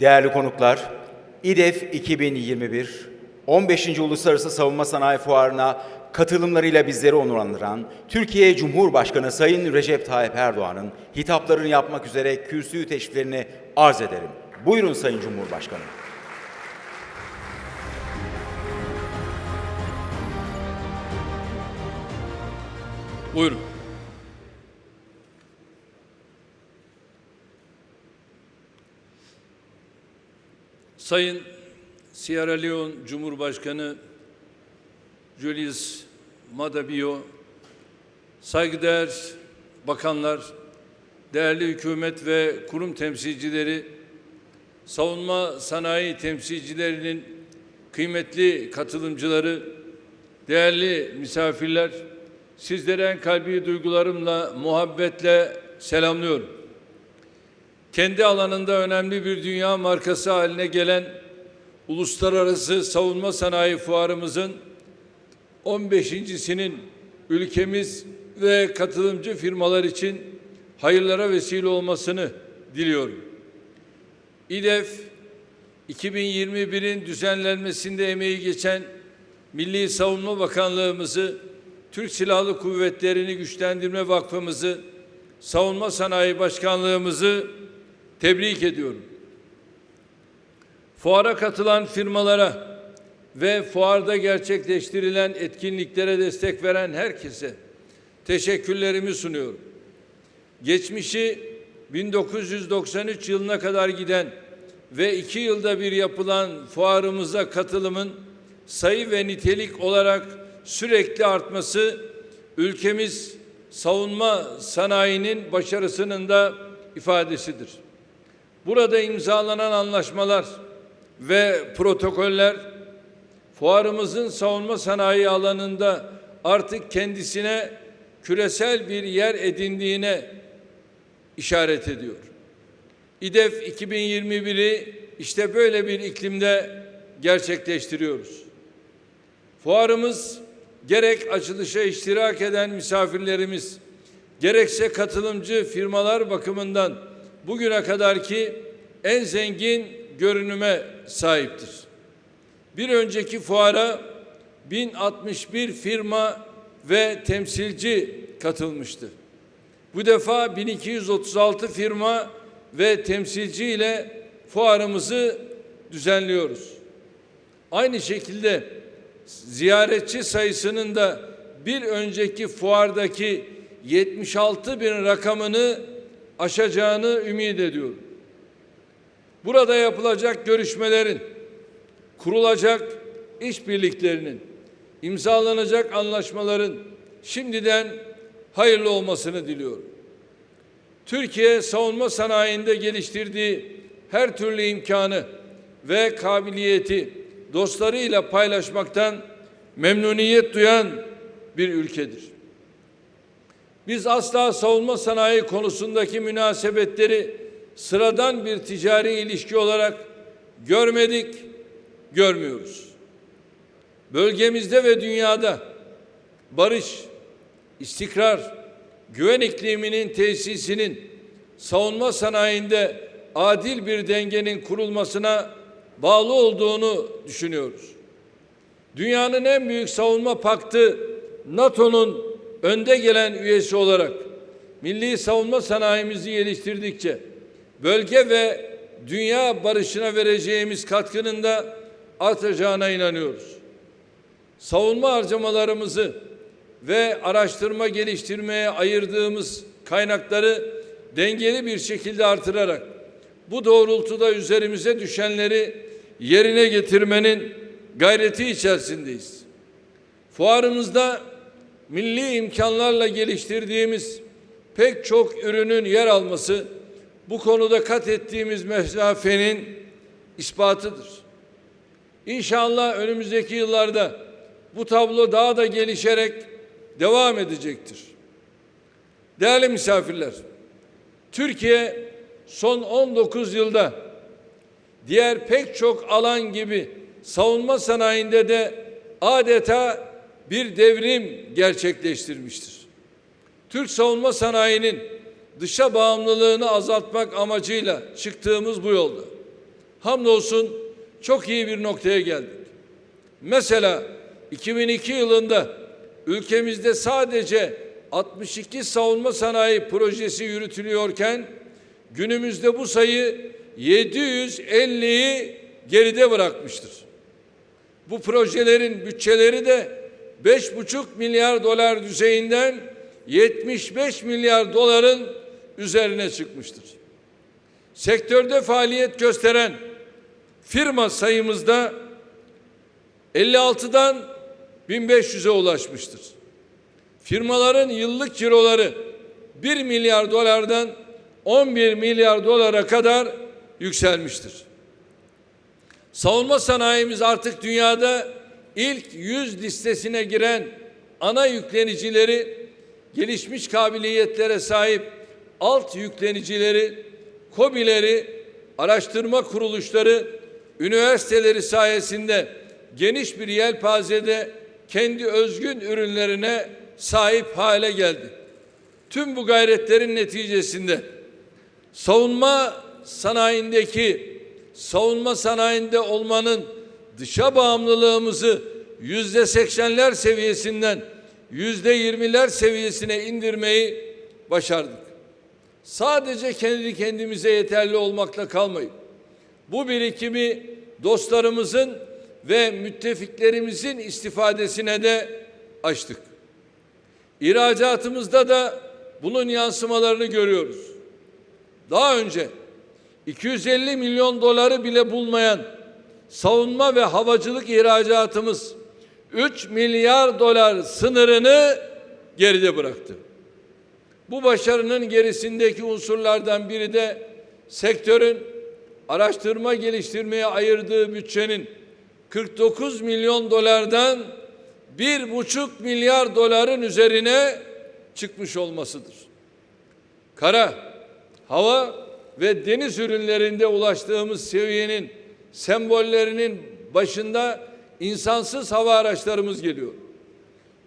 Değerli konuklar, İDEF 2021 15. Uluslararası Savunma Sanayi Fuarı'na katılımlarıyla bizleri onurlandıran Türkiye Cumhurbaşkanı Sayın Recep Tayyip Erdoğan'ın hitaplarını yapmak üzere kürsüyü teşriflerini arz ederim. Buyurun Sayın Cumhurbaşkanım. Buyurun. Sayın Sierra Leone Cumhurbaşkanı Julius Maada Bio, saygıdeğer bakanlar, değerli hükümet ve kurum temsilcileri, savunma sanayi temsilcilerinin kıymetli katılımcıları, değerli misafirler, sizlere en kalbi duygularımla, muhabbetle selamlıyorum. Kendi alanında önemli bir dünya markası haline gelen Uluslararası Savunma Sanayi Fuarımızın 15.sinin ülkemiz ve katılımcı firmalar için hayırlara vesile olmasını diliyorum. İDEF 2021'in düzenlenmesinde emeği geçen Milli Savunma Bakanlığımızı, Türk Silahlı Kuvvetleri'ni güçlendirme vakfımızı, Savunma Sanayi Başkanlığımızı tebrik ediyorum. Fuara katılan firmalara ve fuarda gerçekleştirilen etkinliklere destek veren herkese teşekkürlerimi sunuyorum. Geçmişi 1993 yılına kadar giden ve iki yılda bir yapılan fuarımıza katılımın sayı ve nitelik olarak sürekli artması ülkemiz savunma sanayinin başarısının da ifadesidir. Burada imzalanan anlaşmalar ve protokoller fuarımızın savunma sanayi alanında artık kendisine küresel bir yer edindiğine işaret ediyor. İDEF 2021'i işte böyle bir iklimde gerçekleştiriyoruz. Fuarımız gerek açılışa iştirak eden misafirlerimiz, gerekse katılımcı firmalar bakımından bugüne kadarki en zengin görünüme sahiptir. Bir önceki fuara 1061 firma ve temsilci katılmıştı. Bu defa 1236 firma ve temsilci ile fuarımızı düzenliyoruz. Aynı şekilde ziyaretçi sayısının da bir önceki fuardaki 76 bin rakamını aşacağını ümit ediyorum. Burada yapılacak görüşmelerin, kurulacak işbirliklerinin, imzalanacak anlaşmaların şimdiden hayırlı olmasını diliyorum. Türkiye savunma sanayinde geliştirdiği her türlü imkanı ve kabiliyeti dostlarıyla paylaşmaktan memnuniyet duyan bir ülkedir. Biz asla savunma sanayi konusundaki münasebetleri sıradan bir ticari ilişki olarak görmedik, görmüyoruz. Bölgemizde ve dünyada barış, istikrar, güven ikliminin tesisinin savunma sanayinde adil bir dengenin kurulmasına bağlı olduğunu düşünüyoruz. Dünyanın en büyük savunma paktı NATO'nun önde gelen üyesi olarak milli savunma sanayimizi geliştirdikçe bölge ve dünya barışına vereceğimiz katkının da artacağına inanıyoruz. Savunma harcamalarımızı ve araştırma geliştirmeye ayırdığımız kaynakları dengeli bir şekilde artırarak bu doğrultuda üzerimize düşenleri yerine getirmenin gayreti içerisindeyiz. Fuarımızda milli imkanlarla geliştirdiğimiz pek çok ürünün yer alması bu konuda kat ettiğimiz mesafenin ispatıdır. İnşallah önümüzdeki yıllarda bu tablo daha da gelişerek devam edecektir. Değerli misafirler, Türkiye son 19 yılda diğer pek çok alan gibi savunma sanayinde de adeta bir devrim gerçekleştirmiştir. Türk savunma sanayinin dışa bağımlılığını azaltmak amacıyla çıktığımız bu yolda hamdolsun çok iyi bir noktaya geldik. Mesela 2002 yılında ülkemizde sadece 62 savunma sanayi projesi yürütülüyorken günümüzde bu sayı 750'yi geride bırakmıştır. Bu projelerin bütçeleri de 5,5 milyar dolar düzeyinden 75 milyar doların üzerine çıkmıştır. Sektörde faaliyet gösteren firma sayımızda 56'dan 1500'e ulaşmıştır. Firmaların yıllık ciroları 1 milyar dolardan 11 milyar dolara kadar yükselmiştir. Savunma sanayimiz artık dünyada ilk 100 listesine giren ana yüklenicileri, gelişmiş kabiliyetlere sahip alt yüklenicileri, KOBİ'leri, araştırma kuruluşları, üniversiteleri sayesinde geniş bir yelpazede kendi özgün ürünlerine sahip hale geldi. Tüm bu gayretlerin neticesinde savunma sanayindeki savunma sanayinde olmanın dışa bağımlılığımızı yüzde seksenler seviyesinden yüzde yirmiler seviyesine indirmeyi başardık. Sadece kendi kendimize yeterli olmakla kalmayıp bu birikimi dostlarımızın ve müttefiklerimizin istifadesine de açtık. İhracatımızda da bunun yansımalarını görüyoruz. Daha önce 250 milyon doları bile bulmayan savunma ve havacılık ihracatımız 3 milyar dolar sınırını geride bıraktı. Bu başarının gerisindeki unsurlardan biri de sektörün araştırma geliştirmeye ayırdığı bütçenin 49 milyon dolardan bir buçuk milyar doların üzerine çıkmış olmasıdır. Kara, hava ve deniz ürünlerinde ulaştığımız seviyenin sembollerinin başında insansız hava araçlarımız geliyor.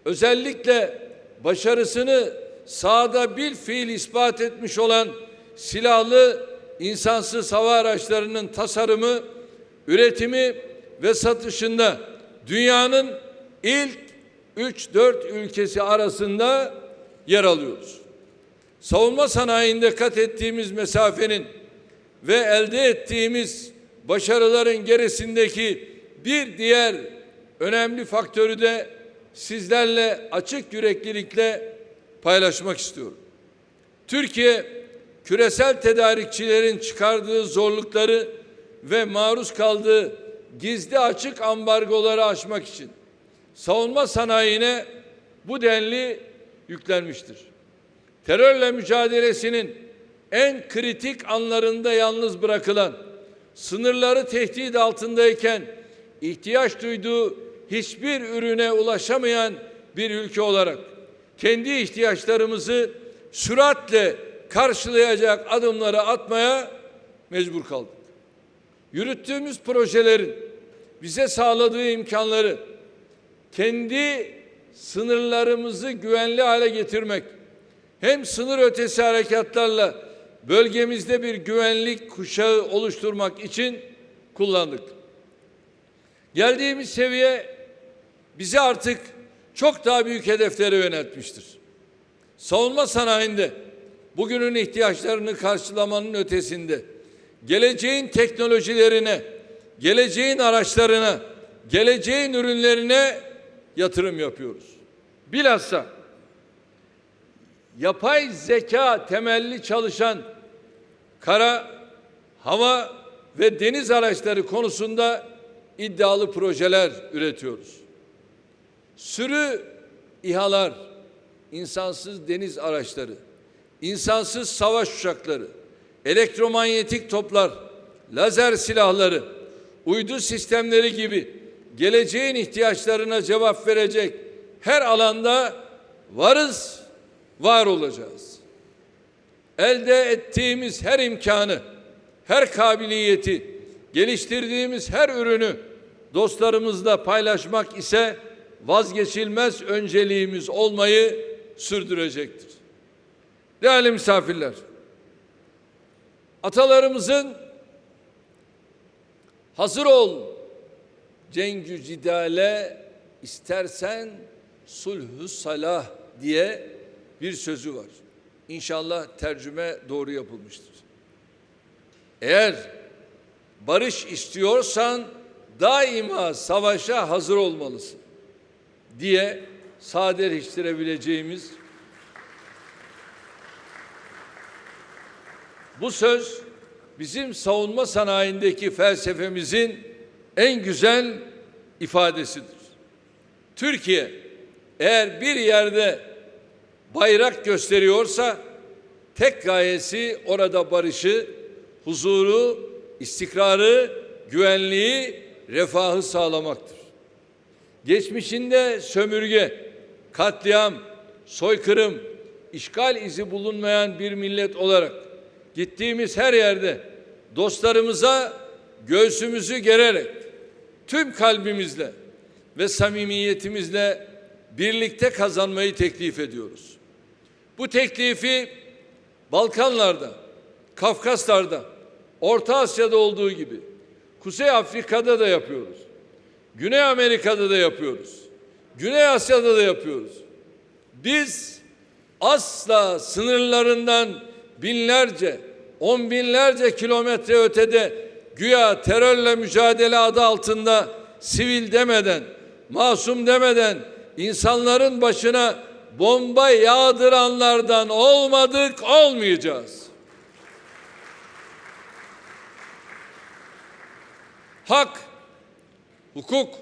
Özellikle başarısını sahada bir fiil ispat etmiş olan silahlı insansız hava araçlarının tasarımı, üretimi ve satışında dünyanın ilk 3-4 ülkesi arasında yer alıyoruz. Savunma sanayinde kat ettiğimiz mesafenin ve elde ettiğimiz başarıların gerisindeki bir diğer önemli faktörü de sizlerle açık yüreklilikle paylaşmak istiyorum. Türkiye küresel tedarikçilerin çıkardığı zorlukları ve maruz kaldığı gizli açık ambargoları aşmak için savunma sanayine bu denli yüklenmiştir. Terörle mücadelesinin en kritik anlarında yalnız bırakılan, sınırları tehdit altındayken ihtiyaç duyduğu hiçbir ürüne ulaşamayan bir ülke olarak kendi ihtiyaçlarımızı süratle karşılayacak adımları atmaya mecbur kaldık. Yürüttüğümüz projelerin bize sağladığı imkanları kendi sınırlarımızı güvenli hale getirmek hem sınır ötesi harekatlarla bölgemizde bir güvenlik kuşağı oluşturmak için kullandık. Geldiğimiz seviye bizi artık çok daha büyük hedeflere yöneltmiştir. Savunma sanayinde bugünün ihtiyaçlarını karşılamanın ötesinde geleceğin teknolojilerine, geleceğin araçlarına, geleceğin ürünlerine yatırım yapıyoruz. Bilhassa yapay zeka temelli çalışan kara, hava ve deniz araçları konusunda iddialı projeler üretiyoruz. Sürü İHA'lar, insansız deniz araçları, insansız savaş uçakları, elektromanyetik toplar, lazer silahları, uydu sistemleri gibi geleceğin ihtiyaçlarına cevap verecek her alanda varız, var olacağız. Elde ettiğimiz her imkanı, her kabiliyeti, geliştirdiğimiz her ürünü dostlarımızla paylaşmak ise vazgeçilmez önceliğimiz olmayı sürdürecektir. Değerli misafirler, atalarımızın Hazır ol. Cengü cidale istersen sulhü salah diye bir sözü var. İnşallah tercüme doğru yapılmıştır. Eğer barış istiyorsan daima savaşa hazır olmalısın diye sadeleştirebileceğimiz bu söz bizim savunma sanayindeki felsefemizin en güzel ifadesidir. Türkiye eğer bir yerde bayrak gösteriyorsa tek gayesi orada barışı, huzuru, istikrarı, güvenliği, refahı sağlamaktır. Geçmişinde sömürge, katliam, soykırım, işgal izi bulunmayan bir millet olarak gittiğimiz her yerde dostlarımıza göğsümüzü gererek tüm kalbimizle ve samimiyetimizle birlikte kazanmayı teklif ediyoruz. Bu teklifi Balkanlarda, Kafkaslar'da, Orta Asya'da olduğu gibi Kuzey Afrika'da da yapıyoruz. Güney Amerika'da da yapıyoruz. Güney Asya'da da yapıyoruz. Biz asla sınırlarından binlerce, on binlerce kilometre ötede güya terörle mücadele adı altında sivil demeden, masum demeden insanların başına bomba yağdıranlardan olmadık, olmayacağız. Hak, hukuk,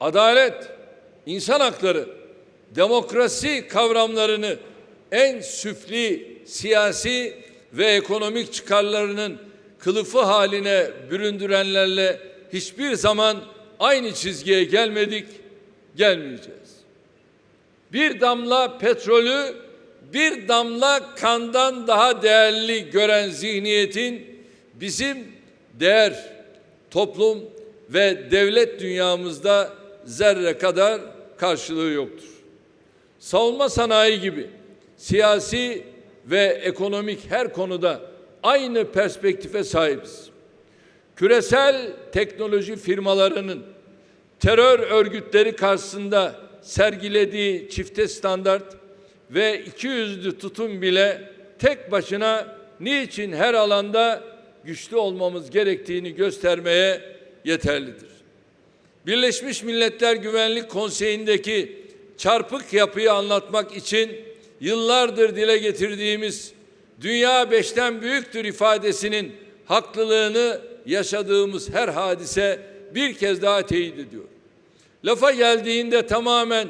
adalet, insan hakları, demokrasi kavramlarını en süfli siyasi ve ekonomik çıkarlarının kılıfı haline büründürenlerle hiçbir zaman aynı çizgiye gelmedik, gelmeyeceğiz. Bir damla petrolü bir damla kandan daha değerli gören zihniyetin bizim değer, toplum ve devlet dünyamızda zerre kadar karşılığı yoktur. Savunma sanayi gibi siyasi ve ekonomik her konuda aynı perspektife sahibiz. Küresel teknoloji firmalarının terör örgütleri karşısında sergilediği çifte standart ve iki yüzlü tutum bile tek başına niçin her alanda güçlü olmamız gerektiğini göstermeye yeterlidir. Birleşmiş Milletler Güvenlik Konseyi'ndeki çarpık yapıyı anlatmak için yıllardır dile getirdiğimiz dünya beşten büyüktür ifadesinin haklılığını yaşadığımız her hadise bir kez daha teyit ediyor. Lafa geldiğinde tamamen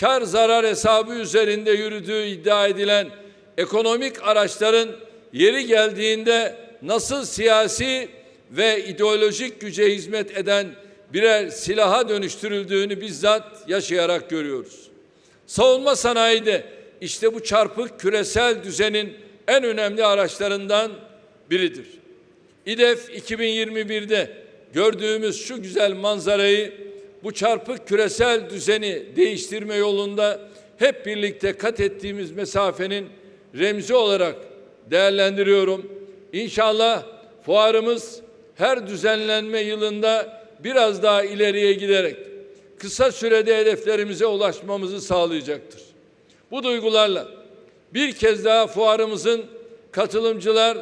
kar zarar hesabı üzerinde yürüdüğü iddia edilen ekonomik araçların yeri geldiğinde nasıl siyasi ve ideolojik güce hizmet eden birer silaha dönüştürüldüğünü bizzat yaşayarak görüyoruz. Savunma sanayi de işte bu çarpık küresel düzenin en önemli araçlarından biridir. İDEF 2021'de gördüğümüz şu güzel manzarayı bu çarpık küresel düzeni değiştirme yolunda hep birlikte kat ettiğimiz mesafenin remzi olarak değerlendiriyorum. İnşallah fuarımız her düzenlenme yılında biraz daha ileriye giderek kısa sürede hedeflerimize ulaşmamızı sağlayacaktır. Bu duygularla bir kez daha fuarımızın katılımcılar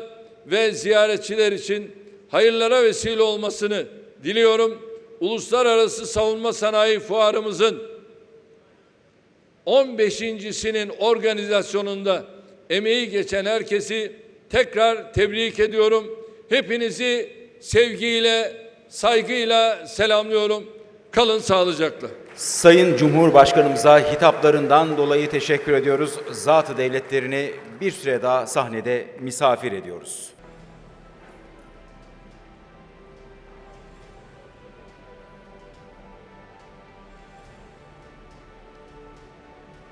ve ziyaretçiler için hayırlara vesile olmasını diliyorum. Uluslararası Savunma Sanayi Fuarımızın 15.sinin organizasyonunda emeği geçen herkesi tekrar tebrik ediyorum. Hepinizi sevgiyle, saygıyla selamlıyorum. Kalın sağlıcakla. Sayın Cumhurbaşkanımıza hitaplarından dolayı teşekkür ediyoruz. Zatı devletlerini bir süre daha sahnede misafir ediyoruz.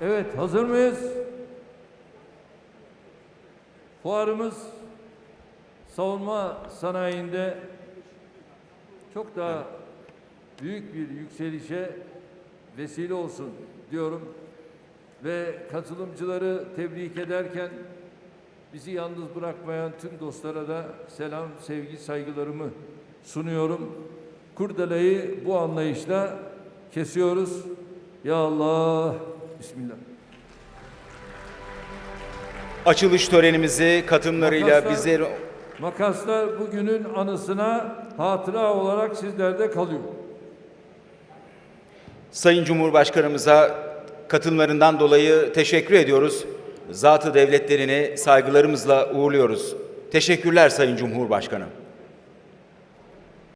Evet, hazır mıyız? Fuarımız savunma sanayinde çok daha büyük bir yükselişe vesile olsun diyorum. Ve katılımcıları tebrik ederken bizi yalnız bırakmayan tüm dostlara da selam, sevgi, saygılarımı sunuyorum. Kurdeleyi bu anlayışla kesiyoruz. Ya Allah, Bismillah. Açılış törenimizi katılımlarıyla Makaslar- bizleri Makaslar bugünün anısına hatıra olarak sizlerde kalıyor. Sayın Cumhurbaşkanımıza katılımlarından dolayı teşekkür ediyoruz. Zatı devletlerini saygılarımızla uğurluyoruz. Teşekkürler Sayın Cumhurbaşkanım.